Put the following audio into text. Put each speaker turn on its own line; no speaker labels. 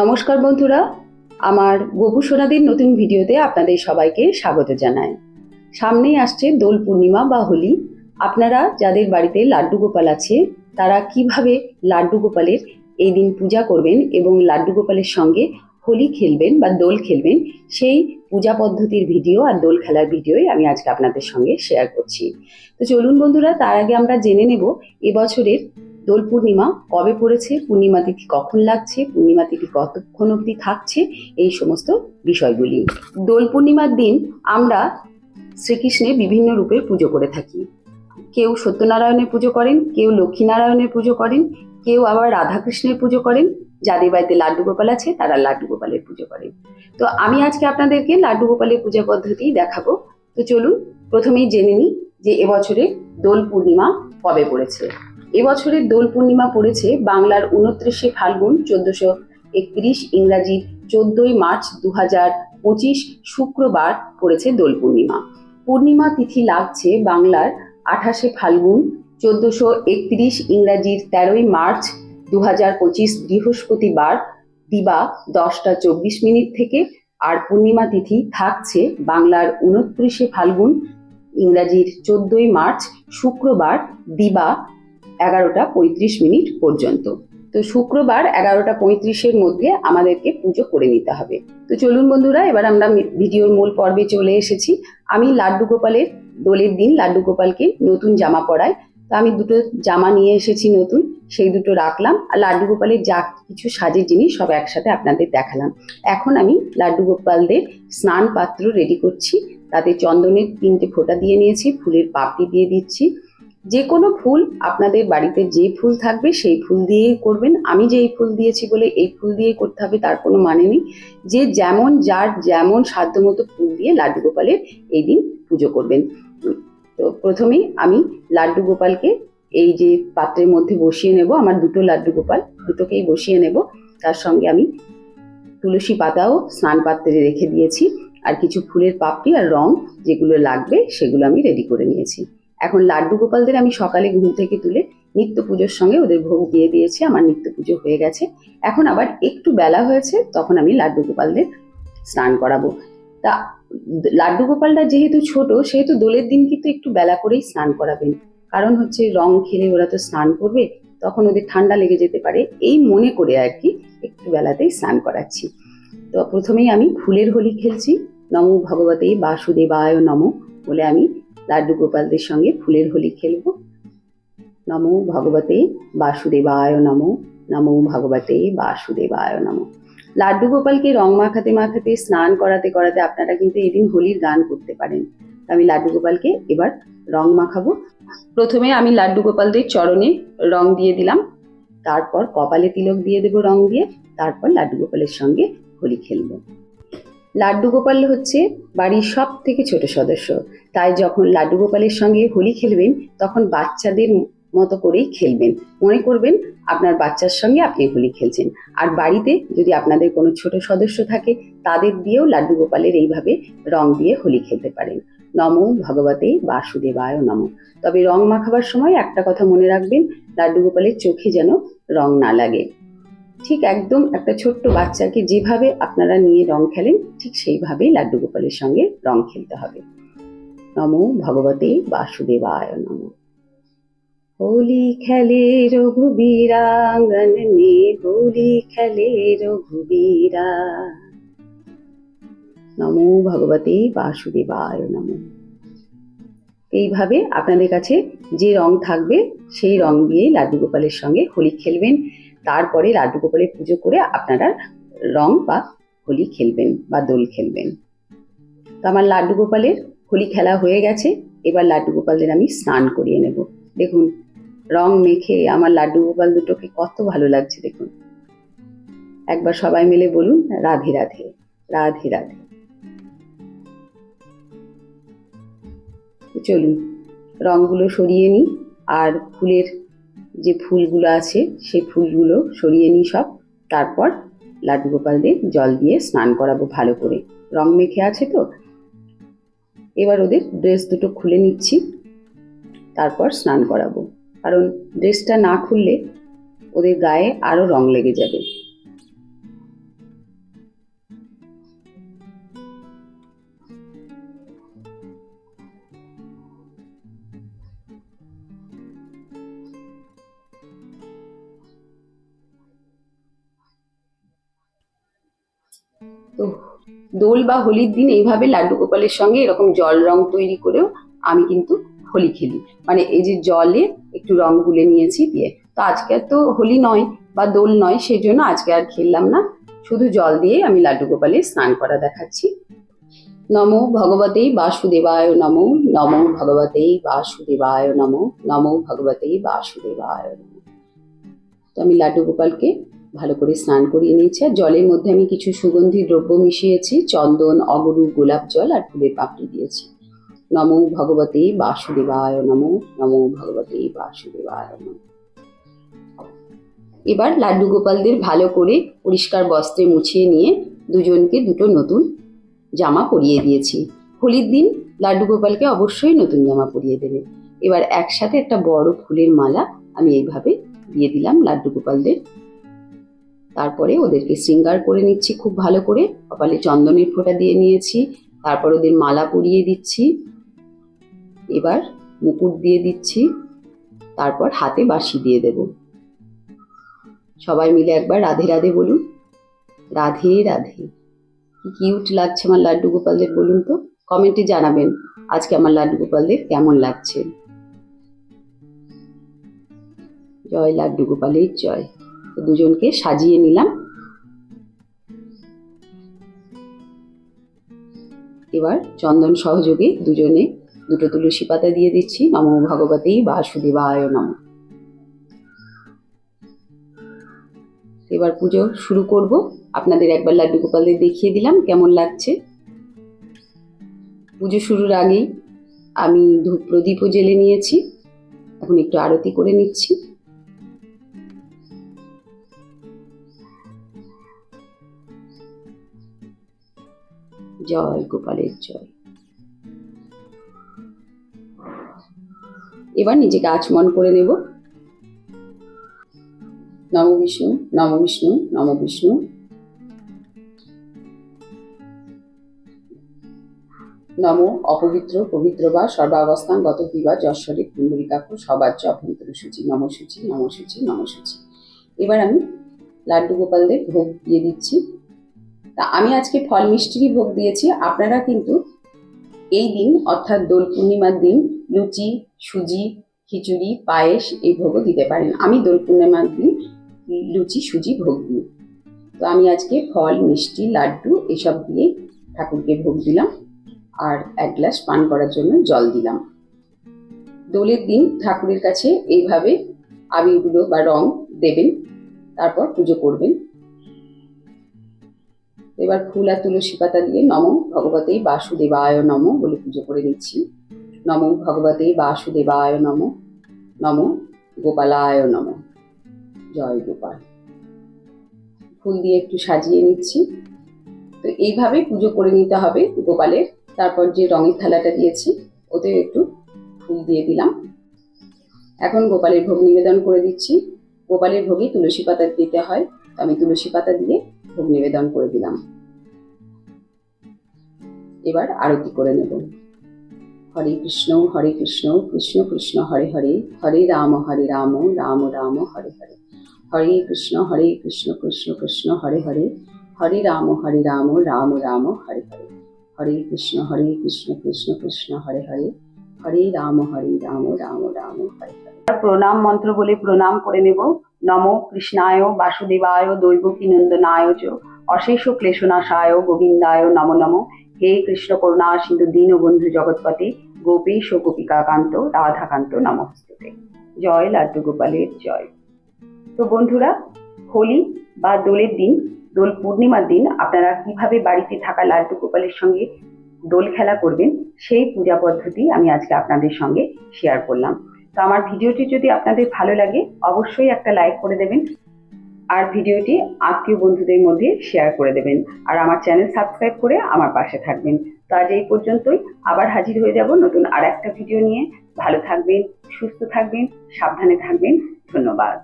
নমস্কার বন্ধুরা আমার গবু সোনাদির নতুন ভিডিওতে আপনাদের সবাইকে স্বাগত জানাই সামনেই আসছে দোল পূর্ণিমা বা হোলি আপনারা যাদের বাড়িতে লাড্ডু গোপাল আছে তারা কিভাবে লাড্ডু গোপালের এই দিন পূজা করবেন এবং লাড্ডু গোপালের সঙ্গে হোলি খেলবেন বা দোল খেলবেন সেই পূজা পদ্ধতির ভিডিও আর দোল খেলার ভিডিওই আমি আজকে আপনাদের সঙ্গে শেয়ার করছি তো চলুন বন্ধুরা তার আগে আমরা জেনে নেব এবছরের দোল পূর্ণিমা কবে পড়েছে পূর্ণিমা তিথি কখন লাগছে পূর্ণিমা তিথি কতক্ষণ অবধি থাকছে এই সমস্ত বিষয়গুলি দোল পূর্ণিমার দিন আমরা শ্রীকৃষ্ণের বিভিন্ন রূপে পুজো করে থাকি কেউ সত্যনারায়ণের পুজো করেন কেউ লক্ষ্মীনারায়ণের পুজো করেন কেউ আবার রাধাকৃষ্ণের পুজো করেন যাদের বাড়িতে লাড্ডু গোপাল আছে তারা লাড্ডু গোপালের পুজো করেন তো আমি আজকে আপনাদেরকে লাড্ডু গোপালের পূজা পদ্ধতি দেখাবো তো চলুন প্রথমেই জেনে নিই যে এবছরে দোল পূর্ণিমা কবে পড়েছে এবছরের দোল পূর্ণিমা পড়েছে বাংলার উনত্রিশে ফাল্গুন চোদ্দশো একত্রিশ ইংরাজি চোদ্দই মার্চ দু হাজার পঁচিশ শুক্রবার পড়েছে দোল পূর্ণিমা পূর্ণিমা তিথি লাগছে বাংলার আঠাশে ফাল্গুন চোদ্দশো একত্রিশ ইংরাজির তেরোই মার্চ দু হাজার পঁচিশ বৃহস্পতিবার দিবা দশটা চব্বিশ মিনিট থেকে আর পূর্ণিমা তিথি থাকছে বাংলার উনত্রিশে ফাল্গুন ইংরাজির চোদ্দই মার্চ শুক্রবার দিবা এগারোটা পঁয়ত্রিশ মিনিট পর্যন্ত তো শুক্রবার এগারোটা পঁয়ত্রিশের মধ্যে আমাদেরকে পুজো করে নিতে হবে তো চলুন বন্ধুরা এবার আমরা ভিডিওর মূল পর্বে চলে এসেছি আমি লাড্ডু গোপালের দোলের দিন লাড্ডু গোপালকে নতুন জামা পরাই তো আমি দুটো জামা নিয়ে এসেছি নতুন সেই দুটো রাখলাম আর লাড্ডু গোপালের যা কিছু সাজের জিনিস সব একসাথে আপনাদের দেখালাম এখন আমি লাড্ডু গোপালদের স্নান পাত্র রেডি করছি তাতে চন্দনের তিনটে ফোঁটা দিয়ে নিয়েছি ফুলের পাপড়ি দিয়ে দিচ্ছি যে কোনো ফুল আপনাদের বাড়িতে যে ফুল থাকবে সেই ফুল দিয়েই করবেন আমি যে এই ফুল দিয়েছি বলে এই ফুল দিয়ে করতে হবে তার কোনো মানে নেই যে যেমন যার যেমন সাধ্যমতো ফুল দিয়ে লাড্ডু গোপালের এই দিন পুজো করবেন তো প্রথমেই আমি লাড্ডু গোপালকে এই যে পাত্রের মধ্যে বসিয়ে নেব আমার দুটো লাড্ডু গোপাল দুটোকেই বসিয়ে নেব তার সঙ্গে আমি তুলসী পাতাও স্নান পাত্রে রেখে দিয়েছি আর কিছু ফুলের পাপড়ি আর রং যেগুলো লাগবে সেগুলো আমি রেডি করে নিয়েছি এখন লাড্ডু গোপালদের আমি সকালে ঘুম থেকে তুলে নিত্য পুজোর সঙ্গে ওদের ভোগ দিয়ে দিয়েছি আমার নিত্য পুজো হয়ে গেছে এখন আবার একটু বেলা হয়েছে তখন আমি লাড্ডু গোপালদের স্নান করাবো তা লাড্ডু গোপালটা যেহেতু ছোট সেহেতু দোলের দিন কিন্তু একটু বেলা করেই স্নান করাবেন কারণ হচ্ছে রং খেলে ওরা তো স্নান করবে তখন ওদের ঠান্ডা লেগে যেতে পারে এই মনে করে আর কি একটু বেলাতেই স্নান করাচ্ছি তো প্রথমেই আমি ফুলের হোলি খেলছি নম ভগবতে বাসুদেবায় নম বলে আমি লাড্ডু গোপালদের সঙ্গে ফুলের হোলি খেলব নমো ভগবতে বাসুদেবায় নমো নমো ভগবতে বাসুদেবায় নমো লাড্ডু গোপালকে রং মাখাতে মাখাতে স্নান করাতে করাতে আপনারা কিন্তু এদিন হোলির গান করতে পারেন আমি লাড্ডু গোপালকে এবার রং মাখাবো প্রথমে আমি লাড্ডু গোপালদের চরণে রং দিয়ে দিলাম তারপর কপালে তিলক দিয়ে দেবো রং দিয়ে তারপর লাড্ডু গোপালের সঙ্গে হোলি খেলবো লাড্ডু গোপাল হচ্ছে বাড়ির সব থেকে ছোট সদস্য তাই যখন লাড্ডু গোপালের সঙ্গে হোলি খেলবেন তখন বাচ্চাদের মতো করেই খেলবেন মনে করবেন আপনার বাচ্চার সঙ্গে আপনি হোলি খেলছেন আর বাড়িতে যদি আপনাদের কোনো ছোট সদস্য থাকে তাদের দিয়েও লাড্ডু গোপালের এইভাবে রং দিয়ে হোলি খেলতে পারেন নম ভগবতে বাসুদেবায় নম তবে রং মাখাবার সময় একটা কথা মনে রাখবেন লাড্ডু গোপালের চোখে যেন রং না লাগে ঠিক একদম একটা ছোট্ট বাচ্চাকে যেভাবে আপনারা নিয়ে রং খেলেন ঠিক সেইভাবেই লাড্ডু গোপালের সঙ্গে রং খেলতে হবে নম ভগবতে বাসুদেবায় নম হোলি খেলে রঘুবীরাঙ্গন নে হোলি খেলে রঘুবীরা নমো ভগবতে বাসুদেবায় নম এইভাবে আপনাদের কাছে যে রং থাকবে সেই রং দিয়েই লাড্ডু গোপালের সঙ্গে হোলি খেলবেন তারপরে লাড্ডু গোপালের পুজো করে আপনারা রং বা হোলি খেলবেন বা দোল খেলবেন তো আমার লাড্ডু গোপালের হোলি খেলা হয়ে গেছে এবার লাড্ডু গোপালদের আমি স্নান করিয়ে নেব দেখুন রং মেখে আমার লাড্ডু গোপাল দুটোকে কত ভালো লাগছে দেখুন একবার সবাই মিলে বলুন রাধে রাধে রাধে রাধে চলুন রংগুলো সরিয়ে নিই আর ফুলের যে ফুলগুলো আছে সেই ফুলগুলো সরিয়ে নিই সব তারপর লাড্ডু গোপালদের জল দিয়ে স্নান করাবো ভালো করে রং মেখে আছে তো এবার ওদের ড্রেস দুটো খুলে নিচ্ছি তারপর স্নান করাবো কারণ ড্রেসটা না খুললে ওদের গায়ে আরও রং লেগে যাবে দোল বা হোলির দিন এইভাবে লাড্ডু গোপালের সঙ্গে এরকম জল রং তৈরি করেও আমি কিন্তু হোলি খেলি মানে এই যে জলে একটু রং গুলে নিয়েছি দিয়ে তো আজকে তো হোলি নয় বা দোল নয় সেই জন্য আজকে আর খেললাম না শুধু জল দিয়ে আমি লাড্ডু গোপালে স্নান করা দেখাচ্ছি নমো ভগবতেই বাসুদেবায় নম নম ভগবতেই বাসুদেবায় নম নম ভগবতেই বাসুদেবায় নমো তো আমি লাড্ডু গোপালকে ভালো করে স্নান করিয়ে নিয়েছি আর জলের মধ্যে আমি কিছু সুগন্ধি দ্রব্য মিশিয়েছি চন্দন অগরু গোলাপ জল আর ফুলের পাপড়ি দিয়েছি নমো ভগবতে বাসুদেবায় নমো নমো ভগবতে বাসুদেবায় নমো এবার লাড্ডু গোপালদের ভালো করে পরিষ্কার বস্ত্রে মুছিয়ে নিয়ে দুজনকে দুটো নতুন জামা পরিয়ে দিয়েছি হোলির দিন লাড্ডু গোপালকে অবশ্যই নতুন জামা পরিয়ে দেবে এবার একসাথে একটা বড় ফুলের মালা আমি এইভাবে দিয়ে দিলাম লাড্ডু গোপালদের তারপরে ওদেরকে শৃঙ্গার করে নিচ্ছি খুব ভালো করে কপালে চন্দনের ফোঁটা দিয়ে নিয়েছি তারপর ওদের মালা পরিয়ে দিচ্ছি এবার মুকুট দিয়ে দিচ্ছি তারপর হাতে বাঁশি দিয়ে দেব সবাই মিলে একবার রাধে রাধে বলুন রাধে রাধে কি কিউট লাগছে আমার লাড্ডু গোপালদের বলুন তো কমেন্টে জানাবেন আজকে আমার লাড্ডু গোপালদের কেমন লাগছে জয় লাড্ডু গোপালের জয় দুজনকে সাজিয়ে নিলাম এবার চন্দন সহযোগে দুজনে দুটো তুলসী পাতা দিয়ে দিচ্ছি নম ভগবতী বাসুদেবায় নম এবার পুজো শুরু করব আপনাদের একবার লাড্ডু গোপালদের দেখিয়ে দিলাম কেমন লাগছে পুজো শুরুর আগেই আমি ধূপ প্রদীপও জেলে নিয়েছি এখন একটু আরতি করে নিচ্ছি জয় গোপালের জয় এবার নিজেকে আচমন করে নেব নম বিষ্ণু নম বিষ্ণু নম বিষ্ণু নম অপবিত্র পবিত্র বা সর্বাবস্থান গত কিবা যশ্বরী কুণ্ডলিকাক্ষ সবার অভ্যন্তর সূচি নম সূচি নম সূচি নম সূচি এবার আমি লাড্ডু গোপালদের ভোগ দিয়ে দিচ্ছি তা আমি আজকে ফল মিষ্টিরই ভোগ দিয়েছি আপনারা কিন্তু এই দিন অর্থাৎ দোল পূর্ণিমার দিন লুচি সুজি খিচুড়ি পায়েস এই ভোগও দিতে পারেন আমি দোল পূর্ণিমার দিন লুচি সুজি ভোগ দিই তো আমি আজকে ফল মিষ্টি লাড্ডু এসব দিয়ে ঠাকুরকে ভোগ দিলাম আর এক গ্লাস পান করার জন্য জল দিলাম দোলের দিন ঠাকুরের কাছে এইভাবে আবিরগুলো বা রং দেবেন তারপর পুজো করবেন এবার ফুল আর তুলসী পাতা দিয়ে নম ভগবতে বাসুদেবায় নম বলে পুজো করে নিচ্ছি নম ভগবতে বাসুদেবায় নম নম গোপালায় নম জয় গোপাল ফুল দিয়ে একটু সাজিয়ে নিচ্ছি তো এইভাবে পুজো করে নিতে হবে গোপালের তারপর যে রঙের থালাটা দিয়েছি ওতে একটু ফুল দিয়ে দিলাম এখন গোপালের ভোগ নিবেদন করে দিচ্ছি গোপালের ভোগে তুলসী পাতা দিতে হয় তো আমি তুলসী পাতা দিয়ে ভোগ নিবেদন করে দিলাম এবার আরতি করে নেব হরে কৃষ্ণ হরে কৃষ্ণ কৃষ্ণ কৃষ্ণ হরে হরে হরে রাম হরে রাম রাম রাম হরে হরে হরে কৃষ্ণ হরে কৃষ্ণ কৃষ্ণ কৃষ্ণ হরে হরে হরে রাম হরে রাম রাম রাম হরে হরে হরে কৃষ্ণ হরে কৃষ্ণ কৃষ্ণ কৃষ্ণ হরে হরে হরে রাম হরে রাম রাম রাম হরে একটা প্রণাম মন্ত্র বলে প্রণাম করে নেব নম কৃষ্ণায় বাসুদেবায় দৈব কিনন্দনায় চ অশেষ ক্লেশনাশায় গোবিন্দায় নম নম হে কৃষ্ণ করুণা সিন্ধু দীন বন্ধু জগৎপতি গোপীশ ও গোপিকাকান্ত রাধাকান্ত নমস্তুতে জয় লাড্ডু গোপালের জয় তো বন্ধুরা হোলি বা দোলের দিন দোল পূর্ণিমার দিন আপনারা কিভাবে বাড়িতে থাকা লাড্ডু গোপালের সঙ্গে দোল খেলা করবেন সেই পূজা পদ্ধতি আমি আজকে আপনাদের সঙ্গে শেয়ার করলাম তো আমার ভিডিওটি যদি আপনাদের ভালো লাগে অবশ্যই একটা লাইক করে দেবেন আর ভিডিওটি আত্মীয় বন্ধুদের মধ্যে শেয়ার করে দেবেন আর আমার চ্যানেল সাবস্ক্রাইব করে আমার পাশে থাকবেন তো আজ এই পর্যন্তই আবার হাজির হয়ে যাব নতুন আর একটা ভিডিও নিয়ে ভালো থাকবেন সুস্থ থাকবেন সাবধানে থাকবেন ধন্যবাদ